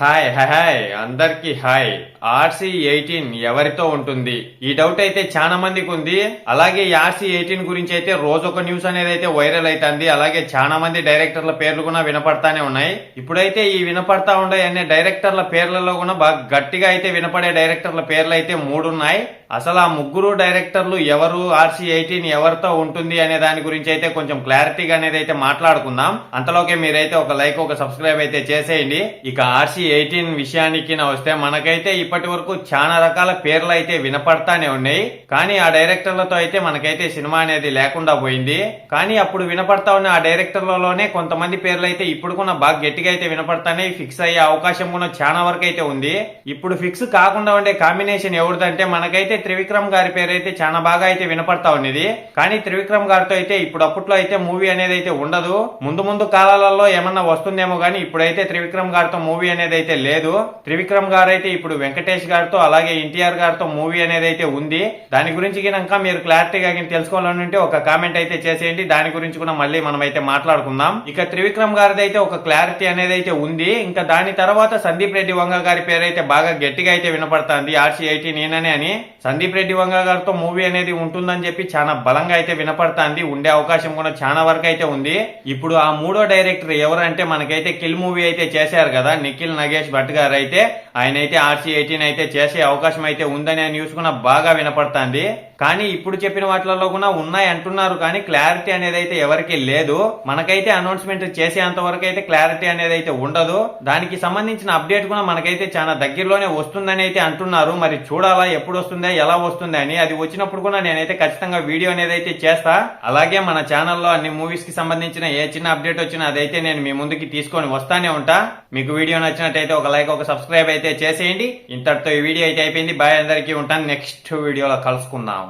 Hi hi hi. అందరికి hi. RC eighteen ఎవరితో ఉంటుంది? ఈ డౌట్ అయితే చాలా మందికి ఉంది. అలాగే ఈ ఆర్సీ ఎయిటీన్ గురించి అయితే రోజు ఒక న్యూస్ అనేది అయితే వైరల్ అవుతుంది అలాగే చాలా మంది డైరెక్టర్ల పేర్లు కూడా వినపడతానే ఉన్నాయి. ఇప్పుడైతే ఈ వినపడతా ఉండే అనే డైరెక్టర్ల పేర్లలో కూడా బాగా గట్టిగా అయితే వినపడే డైరెక్టర్ల పేర్లు అయితే మూడు ఉన్నాయి. అసలు ఆ ముగ్గురు డైరెక్టర్లు ఎవరు ఆర్సీ ఎయిటీన్ ఎవరితో ఉంటుంది అనే దాని గురించి అయితే కొంచెం క్లారిటీగా అనేది అయితే మాట్లాడుకుందాం. అంతలోకే మీరైతే ఒక లైక్ ఒక సబ్స్క్రైబ్ అయితే చేసేయండి. ఇక ఆర్సీ ఎయిటీన్ విషయానికి నా వస్తే మనకైతే ఇప్పటి వరకు చాలా రకాల పేర్లు అయితే వినపడతానే ఉన్నాయి. కానీ ఆ డైరెక్టర్లతో అయితే మనకైతే సినిమా అనేది లేకుండా పోయింది. కానీ అప్పుడు వినపడతా ఉన్న ఆ డైరెక్టర్లలోనే కొంతమంది పేర్లు అయితే ఇప్పుడు కూడా బాగా గట్టిగా అయితే వినపడతానే ఫిక్స్ అయ్యే అవకాశం కూడా చాలా వరకు అయితే ఉంది. ఇప్పుడు ఫిక్స్ కాకుండా ఉండే కాంబినేషన్ ఎవరిదంటే మనకైతే త్రివిక్రమ్ గారి పేరు అయితే చాలా బాగా అయితే వినపడతా ఉండేది కానీ త్రివిక్రమ్ గారితో అయితే ఇప్పుడు అప్పట్లో అయితే మూవీ అనేది అయితే ఉండదు. ముందు ముందు కాలాలలో ఏమన్నా వస్తుందేమో కానీ ఇప్పుడైతే త్రివిక్రమ్ గారితో మూవీ అనేది అయితే లేదు. త్రివిక్రమ్ గారు అయితే ఇప్పుడు వెంకటేష్ గారితో అలాగే ఎన్టీఆర్ గారితో మూవీ అనేది అయితే ఉంది. దాని గురించి కనుక మీరు క్లారిటీగా తెలుసుకోవాలనుంటే తెలుసుకోవాలని ఉంటే ఒక కామెంట్ అయితే చేసేయండి. దాని గురించి కూడా మళ్ళీ మనం అయితే మాట్లాడుకుందాం. ఇక త్రివిక్రమ్ గారిది అయితే ఒక క్లారిటీ అనేది అయితే ఉంది. ఇంకా దాని తర్వాత సందీప్ రెడ్డి వంగ గారి పేరు అయితే బాగా గట్టిగా అయితే వినపడుతుంది. ఆర్సీ ఎయిటీన్ నేననే అని. సందీప్ రెడ్డి వంగ గారితో మూవీ అనేది ఉంటుందని చెప్పి చాలా బలంగా అయితే వినపడుతుంది. ఉండే అవకాశం కూడా చాలా వరకు అయితే ఉంది. ఇప్పుడు ఆ మూడో డైరెక్టర్ ఎవరంటే మనకైతే కిల్ మూవీ అయితే చేశారు కదా నిఖిల్ నగేష్ భట్ గారు అయితే ఆయన అయితే ఆర్సీ ఎయిటీన్ అయితే చేసే అవకాశం అయితే ఉందని న్యూస్ కూడా బాగా వినపడుతుంది. కానీ ఇప్పుడు చెప్పిన వాటిలలో కూడా ఉన్నాయి అంటున్నారు. కానీ క్లారిటీ అనేది అయితే ఎవరికి లేదు. మనకైతే అనౌన్స్మెంట్ చేసేంత వరకు అయితే క్లారిటీ అనేది అయితే ఉండదు. దానికి సంబంధించిన అప్డేట్ కూడా మనకైతే చాలా దగ్గరలోనే వస్తుందని అయితే అంటున్నారు. మరి చూడాలా ఎప్పుడు వస్తుందా ఎలా వస్తుందా అని. అది వచ్చినప్పుడు కూడా నేనైతే ఖచ్చితంగా వీడియో అనేది అయితే చేస్తా. అలాగే మన ఛానల్లో అన్ని మూవీస్కి సంబంధించిన ఏ చిన్న అప్డేట్ వచ్చినా అదైతే నేను మీ ముందుకి తీసుకొని వస్తానే ఉంటా. మీకు వీడియో నచ్చినట్టయితే ఒక లైక్ ఒక సబ్స్క్రైబ్ అయితే చేసేయండి. ఇంతటితో ఈ వీడియో అయితే అయిపోయింది. బాయ్ అందరికీ ఉంటాను. నెక్స్ట్ వీడియోలో కలుసుకుందాం.